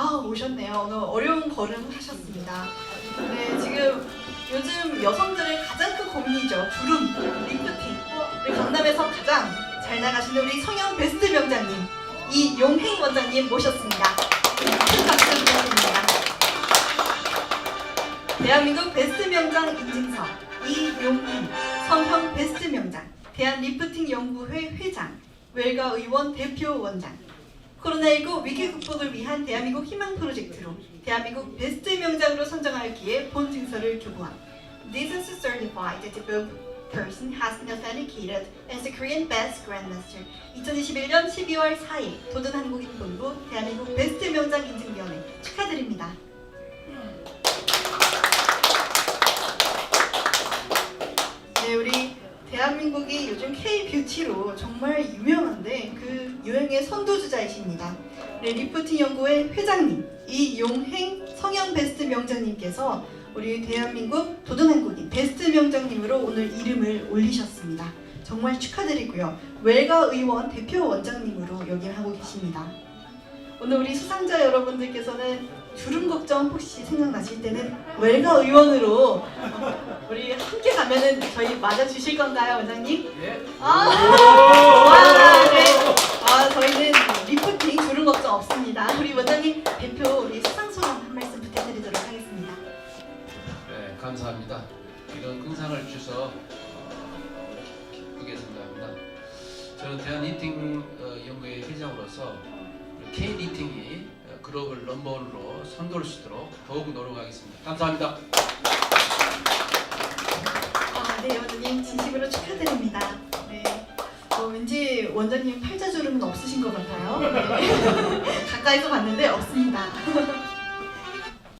아 오셨네요. 오늘 어려운 걸음 하셨습니다. 네 지금 요즘 여성들의 가장 큰 고민이죠. 주름, 리프팅. 우리 강남에서 가장 잘 나가시는 우리 성형 베스트 명장님 이용행 원장님 모셨습니다. 큰 박수 부탁드립니다. 대한민국 베스트 명장 인증서 이용행 성형 베스트 명장 대한 리프팅 연구회 회장 웰가 의원 대표 원장 코로나19 위기 극복을 위한 대한민국 희망 프로젝트로 대한민국 베스트 명장으로 선정하기에 본 증서를 is a certified disabled person has been authenticated as the Korean Best Grandmaster 2021년 12월 4일 도전 한국인 본부 대한민국 베스트 명장 인증위원회 축하드립니다. 이 요즘 K-뷰티로 정말 유명한데 그 유행의 선두주자이십니다. 네, 리프팅 연구회 회장님 이용행 성형 베스트 명장님께서 우리 대한민국 도전한국인 베스트 명장님으로 오늘 이름을 올리셨습니다. 정말 축하드리고요. 웰가 의원 대표 원장님으로 역임하고 계십니다. 오늘 우리 수상자 여러분들께서는 주름 걱정 혹시 생각나실 때는 웰가 의원으로 우리 가면은 저희 맞아 주실 건가요, 원장님? 예. 아, 와, 네. 아, 저희는 리프팅 주름 걱정 없습니다. 우리 원장님 대표 우리 수상 소감 한 말씀 부탁드리도록 하겠습니다. 네, 감사합니다. 이런 긍상을 주셔서 어, 기쁘게 생각합니다. 저는 대한 니팅 어, 연구회 회장으로서 K 니팅이 어, 글로벌 넘버원으로 선도할 수 있도록 더욱 노력하겠습니다. 감사합니다. 아, 네, 원장님 진심으로 축하드립니다. 네. 어, 왠지 원장님 팔자주름은 없으신 것 같아요. 네. 가까이서 봤는데 없습니다.